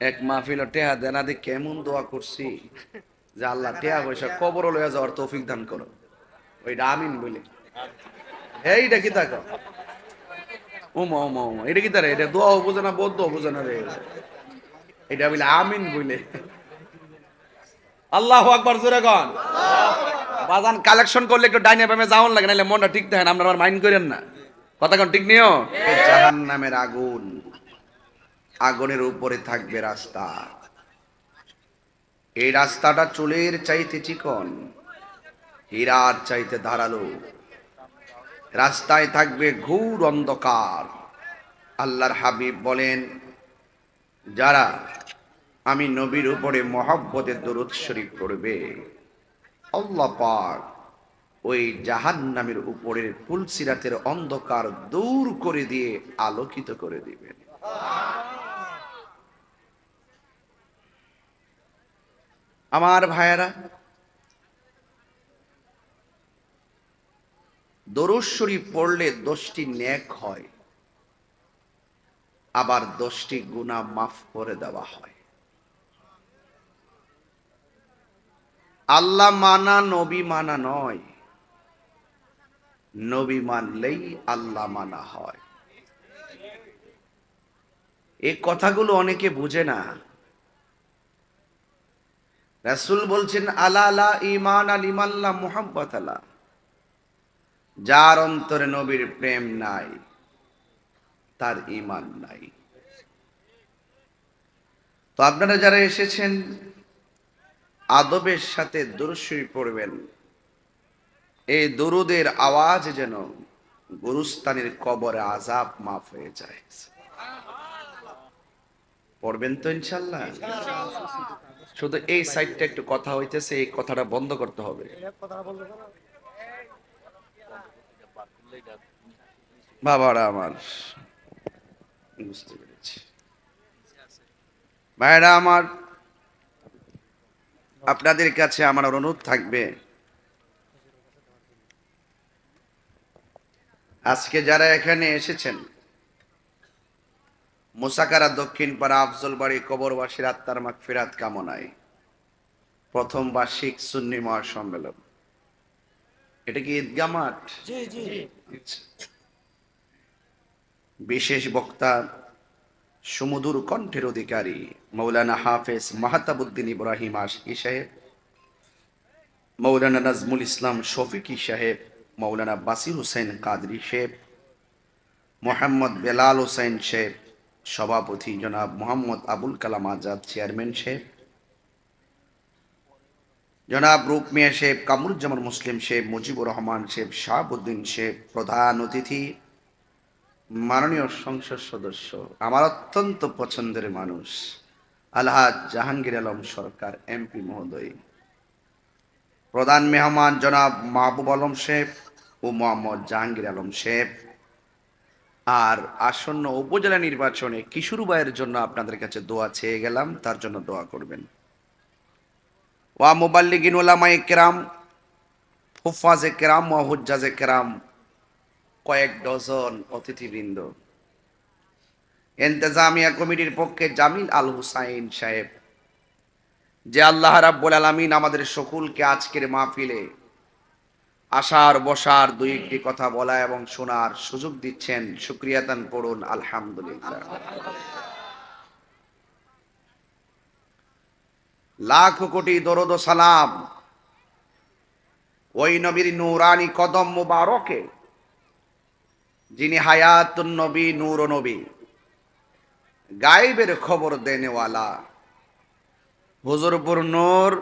এক মাহফিল টেহা দেনা দিয়ে কেমন দোয়া করছি যে আল্লাহ টেহা পয়সা কবর লইয়া যাওয়ার তৌফিক দান করো। ওইটা আমিন বলে। এইটা কি তাকো? ওমা ওমা ওমা এটা কি তারে? এটা দোয়া বুঝে না বদ্ধ বুঝে না রে? এটা বলে আমিন বলে। আল্লাহ আকবার, জোরে গন বাজান কালেকশন করলে একটু ডাইনে বামে যাওয়ান লাগে নাহলে মনটা ঠিক থাকে না, আপনারা মাইন্ড করেন না। কথা কোন, ঠিক নিও? জাহান নামের আগুন। আগুনের উপরে থাকবে রাস্তা। এই রাস্তাটা চুলের চাইতে চিকন, হীরার চাইতে ধারালো। রাস্তায় থাকবে ঘুর অন্ধকার। আল্লাহর হাবিব বলেন, যারা আমি নবীর উপরে মহব্বতের দরুদ শরীফ পড়বে, আল্লাহ পাক ওই জাহান্নামের উপরের ফুলসিরাতের অন্ধকার দূর করে দিয়ে আলোকিত করে দিবেন। আমার ভাইয়েরা, দরুদ শরীফ পড়লে দশটি ন্যাক হয়, আবার দশটি গুণা মাফ করে দেওয়া হয়। আল্লাহ মানা, নবী মানা নয়। নবী মানলেই আল্লাহ মানা হয়। এই কথাগুলো অনেকে বুঝে না। রাসূল বলছেন, আলা আলা ইমান আল ইমাল্লা মুহাব্বত আলা যার অন্তরে নবীর প্রেম নাই, তার ইমান নাই। তো আপনারা যারা এসেছেন, আদবের সাথে দুরুশ্বরী পড়বেন। এই দরুদের আওয়াজ যেন গুরুস্তানের কবরে আজাব মাফ হয়ে যায়। পড়বেন তো ইনশাল্লাহ শুধু এই সাইডটা একটু কথা হইতেছে, এই কথাটা বন্ধ করতে হবে। বাবারা আমার, বুঝতে পেরেছি। ভাইরা আমার, আপনাদের কাছে আমার অনুরোধ থাকবে, আজকে যারা এখানে এসেছেন, মুসাকারা দক্ষিণ পাড়া আফজল বাড়ি কবরবাসীর আত্মার ফিরাত কামনায়। প্রথম বার্ষিক সুন্নি মহাসম্মেলন। এটা কি ঈদগা মাঠ? আচ্ছা। বিশেষ বক্তা সুমধুর কণ্ঠের অধিকারী মৌলানা হাফেজ মাহাতাবুদ্দিন ইব্রাহিম আশকি সাহেব মৌলানা নাজমুল ইসলাম শফিকি সাহেব মৌলানা বাসির হুসেন কাদরি সাহেব মোহাম্মদ বেলাল হোসেন সাহেব সভাপতি জনাব মোহাম্মদ আবুল কালাম আজাদ চেয়ারম্যান সাহেব জনাব রূপ মিয়া শেখ, কামরুজ্জামান মুসলিম শেখ, মুজিবুর রহমান শেখ, শাহাবুদ্দিন শেখ, প্রধান অতিথি, মাননীয় সংসদ সদস্য, আমার অত্যন্ত পছন্দের মানুষ, আলহাজ জাহাঙ্গীর আলম সরকার, এমপি মহোদয়, প্রধান মেহমান জনাব মাহবুব আলম শেখ ও মোহাম্মদ জাহাঙ্গীর আলম শেখ, আর আসন্ন উপজেলা নির্বাচনে কিশোরবাইয়ের জন্য আপনাদের কাছে দোয়া চেয়ে গেলাম, তার জন্য দোয়া করবেন। ওয়া মুবাল্লিগিন ওলামাই কেরাম হুফাজে কেরাম ওয়া হুজ্জাজে কেরাম কয়েক ডজন অতিথিবৃন্দ। এন্তেজামিয়া কমিটির পক্ষে জামিল আল হুসাইন সাহেব, যে আল্লাহ রাব্বুল আলামিন আমাদের সকলকে আজকের মাহফিলে আসার বসার দুই একটি কথা বলা এবং শোনার সুযোগ দিচ্ছেন। সুক্রিয়াতান পড়ুন আলহামদুলিল্লাহ। লাখ কোটি দরদ সালাম। ওই নবীর নূরানি কদম মুবারকে, যিনি হায়াতুন নবী, নূর নবী। গায়েবের খবর দেনেওয়ালা। হুজুরপুর নূর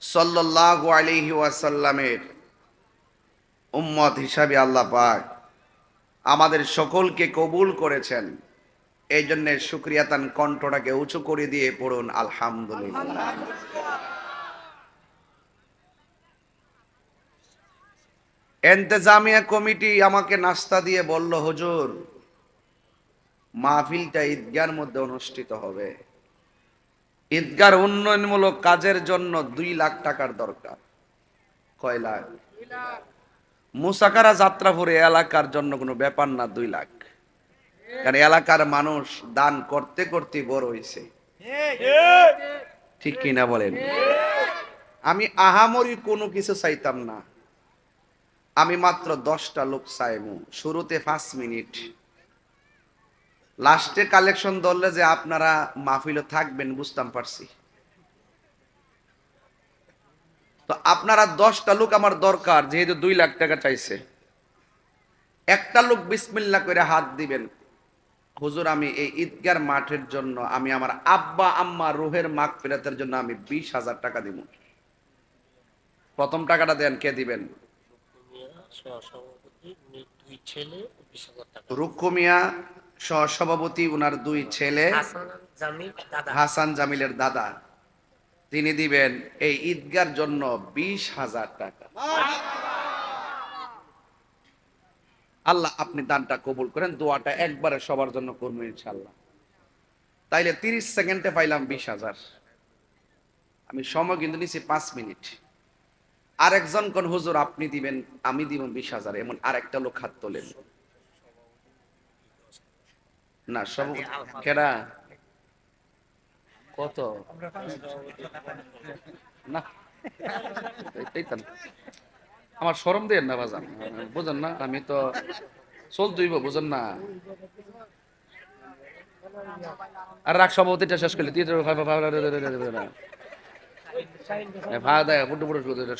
সাল্লাল্লাহু আলাইহি ওয়াসাল্লামের উম্মত হিসাবে আল্লাহ পাক আমাদের সকলকে কবুল করেছেন। এই জন্য সুক্রিয়াতান কণ্ঠটাকে উঁচু করে দিয়ে পড়ুন, আলহামদুলিল্লাহ। এন্তেজামিয়া কমিটি আমাকে নাস্তা দিয়ে বলল, হুজুর, মাহফিলটা ঈদগার মধ্যে অনুষ্ঠিত হবে। ঈদগার উন্নয়নমূলক কাজের জন্য দুই লাখ টাকার দরকার। কয় লাখ? মুসাকারা যাত্রাপুরে এলাকার জন্য কোনো ব্যাপার না, দুই লাখ। কারণ এলাকার মানুষ দান করতে করতে বড় হয়েছে। ঠিক কিনা বলেন? আমি আহামরি কোনো কিছু চাইতাম না। আমি মাত্র দশটা লোক চাইমু। শুরুতে পাঁচ মিনিট। লাস্টে কালেকশন ধরলে যে আপনারা মাহফিলে থাকবেন, বুঝতাম পারছি। তো আপনারা দশটা লোক আমার দরকার, যেহেতু দুই লাখ টাকা চাইছে। একটা লোক বিসমিল্লা করে হাত দিবেন। হুজুর আমি এই ঈদগার মাঠের জন্য আমি আমার আব্বা আম্মা রুহের মাগ ফেরাতের জন্য আমি বিশ হাজার টাকা দিব। প্রথম টাকাটা দেন কে দিবেন? সভাপতি দুই ছেলে বিশ হাজার টাকা। রুক্কু মিয়া সহসভাপতি উনার দুই ছেলে। হাসান জামিল দাদা। হাসান জামিলের দাদা। তিনি দিবেন এই ঈদগার জন্য বিশ হাজার টাকা। আল্লাহ আপনি দানটা কবুল করেন দোয়াটা একবারে সবার জন্য করবেন ইনশাল্লাহ তাইলে তিরিশ সেকেন্ডে পাইলাম বিশ হাজার। আমি সময় কিন্তু নিছি পাঁচ মিনিট। আরেকজন কোন হুজুর আপনি দিবেন আমি দিব বিশ হাজার। এমন আরেকটা লোক হাত তোলেন। না সব কেডা? কত? না। আমার সরম দেন না বাজান। বুঝেন না, আমি তো চল দইব বুঝেন না। আর রাগ সভাপতিটা শেষ করলে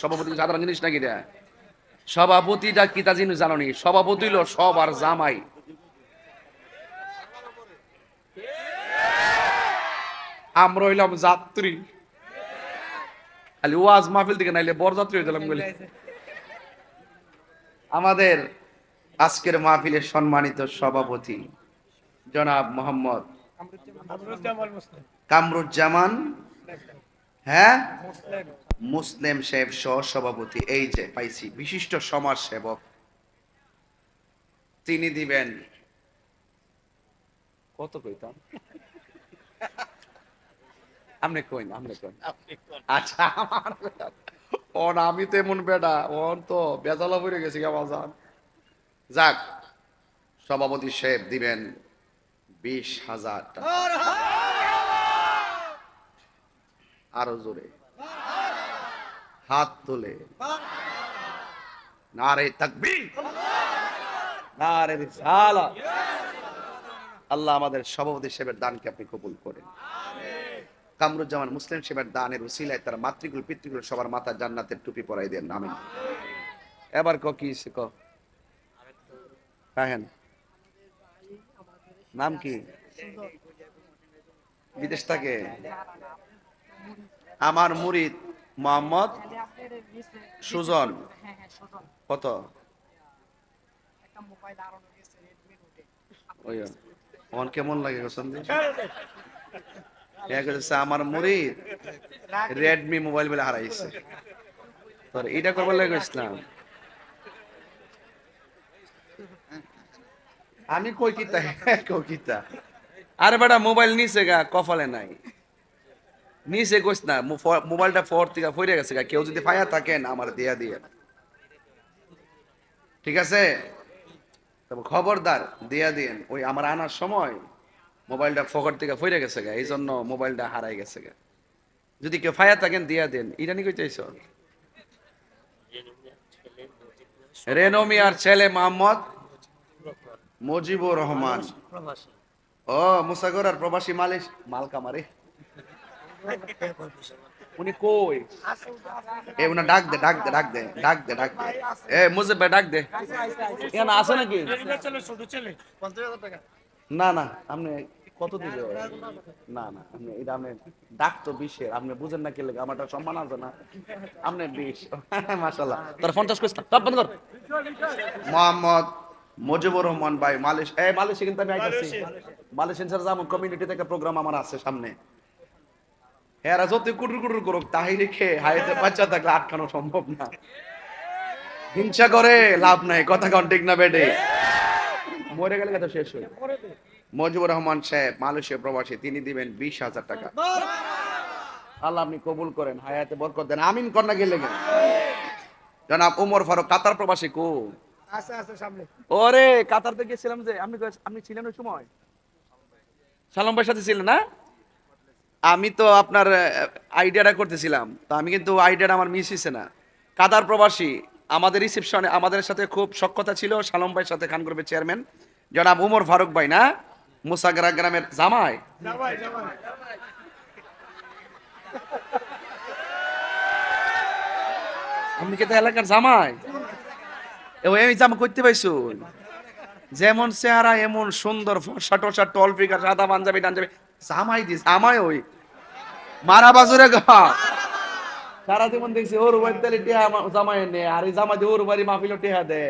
সভাপতি সাধারণ জিনিস নাকি রে? সভাপতিটা কি তা জিনিস জানি সভাপতি হলো সব আর জামাই। আমরা হইলাম যাত্রী। খালি ওয়াজ মাহফিল থেকে নাইলে বরযাত্রী হয়ে গেলাম বলে আমাদের আজকের মাহফিলের সম্মানিত সভাপতি জনাব মোহাম্মদ কামরুজ্জামান হ্যাঁ? মুসলিম সাহেব সহ সভাপতি, এই যে পাইছি, বিশিষ্ট সমাজ সেবক তিনি দিবেন কত কইতাম? আপনি কইন আপনি কইন। আচ্ছা ওন আমি তো এমন বেটা ওন তো বেজালা পড়ে গেছি আমার জান। যাক, সভাপতি সাহেব দিবেন বিশ হাজার টাকা। আরও জোরে। হাত তুলে। নারে তাকবীর। নারে আল্লাহ আমাদের সভাপতি সাহেবের দানকে আপনি কবুল করেন। কামরুজ্জামান মুসলিম সেবার দানের উসিলায় তার মাতৃগুল পিতৃগুল সবার মাথা জান্নাতের টুপি পরাই দেন। আমি এবার ক, কি ক? হ্যাঁ নাম কি? বিদেশ থাকে। আমার মুরিদ মোহাম্মদ সুজন। কত? কেমন লাগে আমার রেডমি মোবাইল বলে হারাইছে। তোর এটা করবার লাগে ইসলাম আমি কই কিতা কই কিতা আরে বেটা মোবাইল নিছে গা, কপালে নাই। নিচে কইস না মোবাইলটা ফোর থেকে ফইরে গেছে গা, কেউ যদি ফায়া থাকেন, আমার দিয়া দিয়ে। ঠিক আছে? খবরদার, দিয়া দিন ওই আমার আনার সময় মোবাইলটা ফকর থেকে ফইরে গেছে গা এই জন্য মোবাইলটা হারাই গেছে গা। যদি কেউ ফায়া থাকেন, দিয়া দেন। ইরানি কই চাইছ রেনো মিয়ার ছেলে মোহাম্মদ মুজিবুর রহমান। ও, মুসাগর আর প্রবাসী মালিশ মাল কামারে উনি কই? এ উনা ডাক দে ডাক দে ডাক দে ডাক দে ডাক দে। এ, মুজিব ডাক দে। এখানে আছে নাকি? না না আপনি কত দিবে? না না আপনি এটা আপনি ডাক তো বিশের আপনি বুঝেন না কি লাগে আমার একটা সম্মান আছে না। আপনি বিশ মাশাআল্লাহ। তোর পঞ্চাশ কইছ না। সব বন্ধ কর। মোহাম্মদ মুজিবুর রহমান ভাই মালিশ এই মালয়েশিয়া কিন্তু আমি আইতাছি। মালয়েশিয়ান স্যার যেমন কমিউনিটি থেকে প্রোগ্রাম আমার আছে সামনে। এরা যত কুটুর কুটুর করুক তাই রেখে হাইতে বাচ্চা থাকলে আটকানো সম্ভব না। হিংসা করে লাভ নাই কথা কন ঠিক না বেডে মরে গেলে কথা শেষ হয়ে মজিবুর রহমান সাহেব মালয়েশিয়া প্রবাসী তিনি দিবেন বিশ হাজার টাকা। আল্লাহ আপনি কবুল করেন হায়াতে বরকত দেন। আমিন কন্যা গেলে গেলেন জনাব উমর ফারুক কাতার প্রবাসী কো? ওরে কাতারতে গেছিলাম যে আপনি আপনি ছিলেন ওই সময়? সালাম ভাইয়ের সাথে ছিলেন না? আমি তো আপনার আইডিয়াটা করতেছিলাম। তো আমি কিন্তু আইডিয়াটা আমার মিস হয়েছে না। কাতার প্রবাসী আমাদের রিসেপশনে আমাদের সাথে খুব সক্ষতা ছিল সালম ভাইয়ের সাথে খান গ্রুপের চেয়ারম্যান জনাব উমর ফারুক ভাই না? মুসাগরা গ্রামের জামাই। আপনি কি এলাকার জামাই? আমি জামা করতে পাইছো। যেমন চেহারা এমন সুন্দর ফর্সা টর্সা টল ফিগার সাদা পাঞ্জাবি টাঞ্জাবি। জামাই দিস আমায় ওই। মারা বাজুরে গা। সারা জীবন দেখছি ওর বাড়ি তাহলে টেহা জামাই নে আর এই জামাই দিয়ে ওর বাড়ি মাহফিল টেহা দে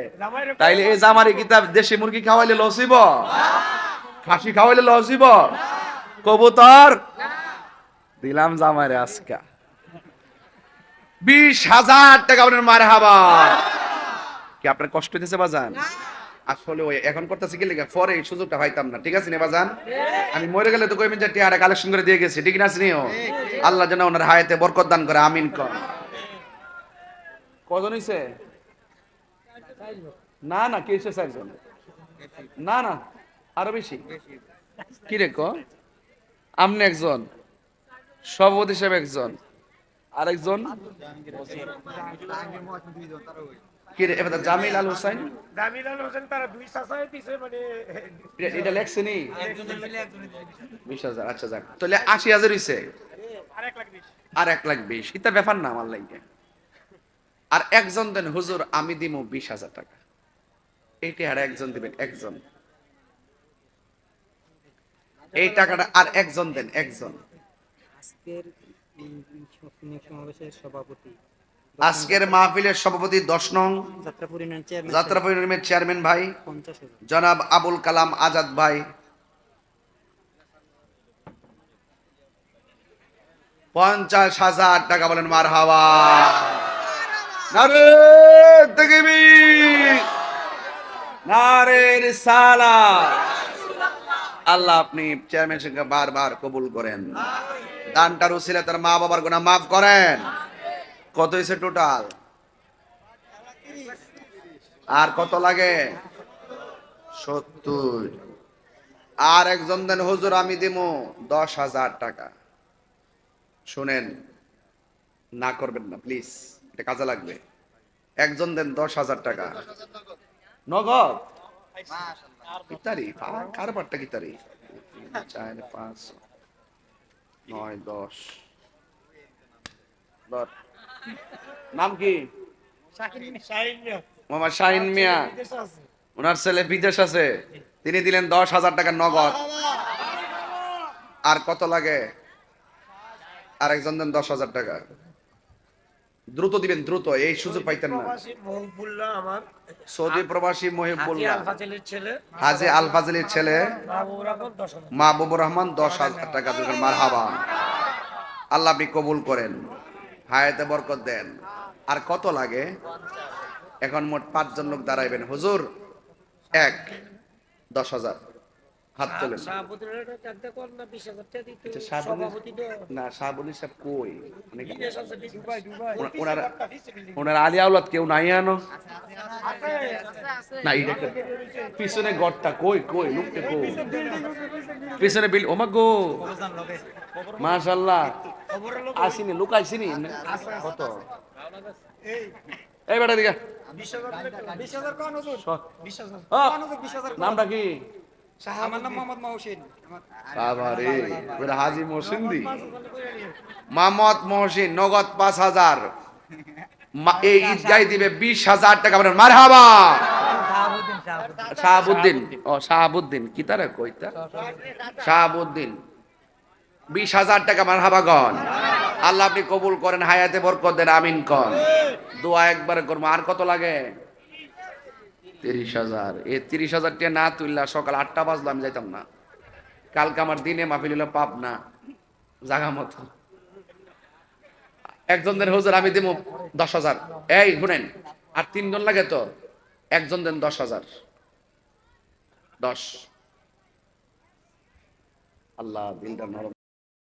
তাইলে এই জামারি কিতাব দেশি মুরগি খাওয়াইলে লসিব? খাসি খাওয়াইলে লসিব? কবুতর? দিলাম জামাইরে আজকা। বিশ হাজার টাকা আপনার মার হাবা কি আপনার কষ্ট হইতেছে বাজান? আসলে ওই এখন কি লেগে? পরে এই সুযোগটা পাইতাম না। ঠিক আছে নে বাজান? আমি মরে গেলে তো কইবেন যে টিয়ারা কালেকশন করে দিয়ে গেছি। ঠিক না আল্লাহ যেন ওনার হায়াতে বরকত দান করে, আমিন কর। কজন হইছে? না না, কে চারজন? না না, আরও বেশি। কি রে আমনে একজন, সভাপতি সাহেব একজন, আরেকজন? কি রে? এবার জামিল আল হোসেন জামিল আল হোসেন তারা দুই চাচাই দিছে মানে এটা- এটা লেখছে নি? বিশ হাজার আচ্ছা যাক। তাহলে আশি হাজার হইছে? আরেক লাখ বিশ। আর এক লাখ বিশ। এটা ব্যাপার না আমার লাগে আর একজন দেন হুজুর আমি দিব বিশ হাজার টাকা। এইটি আর একজন দিবেন একজন। এই টাকাটা আর একজন দেন একজন। আজকের সমাবেশের সভাপতি আজকের মাহফিলের সভাপতি দশ নং যাত্রা পরিণাম চেয়ারম্যান ভাই জনাব আবুল কালাম আজাদ ভাই। পঞ্চাশ হাজার টাকা বলেন মার হাওয়া! আল্লাহ আপনি চেয়ারম্যান বারবার কবুল করেন। দানটার উসিলে তার মা বাবার গুনাহ মাফ করেন। কত হয়েছে টোটাল আর কত লাগে? সত্তর। আর একজন দেন, হুজুর, আমি দিমু দশ হাজার টাকা। শুনেন, না করবেন না প্লিজ এটা কাজে লাগবে। একজন দেন দশ হাজার টাকা। নগদ? কি তারিখ কারবারটা কি তারিখ চার, পাঁচ নয় দশ। নাম কি? মামা শাহিন মিয়া। ওনার ছেলে বিদেশ আছে। তিনি দিলেন দশ হাজার টাকা নগদ। আর কত লাগে? দেন দশ হাজার টাকা। দ্রুত দিবেন দ্রুত। এই সুযোগ পাইতেন না। সৌদি প্রবাসী মহিবুল্লাহ। হাজি আল ফাজলির ছেলে। মাহবুবুর রহমান দশ হাজার টাকা দিবেন মার হাবা আল্লাহ আপনি কবুল করেন। হায়াতে বরকত দেন। আর কত লাগে? এখন মোট পাঁচজন লোক দাঁড়াইবেন। হুজুর, এক, দশ হাজার। হাত তোলেন। না আচ্ছা, শাহাবুল সাহেব কই? মানে ওনার ওনার আলী আউলাদ কেউ নাই আনো? না এটা পিছনে গড়টা কই কই লুকতে কই? পিছনে বিল ওমা গো। মাশাআল্লাহ আসিনি লুকাইছিনি কত? এই। বেটা দিকে। ও, নামটা কি? আমার নাম মোহাম্মদ মাহসিন। বাবারে ওটা হাজি মহসিন্দি মোহাম্মদ মহসিন নগদ পাঁচ হাজার। এই ঈদগাই দিবে বিশ হাজার টাকা বলেন মারহাবা! শাহাবুদ্দিন ও শাহাবুদ্দিন কি তারা কইতা শাহাবুদ্দিন। বিশ হাজার টাকা মারহাবা গন। আল্লাহ আপনি কবুল করেন হায়াতে বরকত দেন আমিন কন। দোয়া একবার করব আর কত লাগে? তিরিশ হাজার। এই তিরিশ হাজার টাকা না তুললা সকাল আটটা বাজলো, আমি যাইতাম না। কালকে আমার দিনে মাহফিল হলো পাপ না জাগা মতো। একজন দেন, হুজুর, আমি দিব দশ হাজার। এই, শুনেন, আর তিনজন লাগে তো? একজন দেন দশ হাজার। দশ। আল্লাহ দিলটা নরম।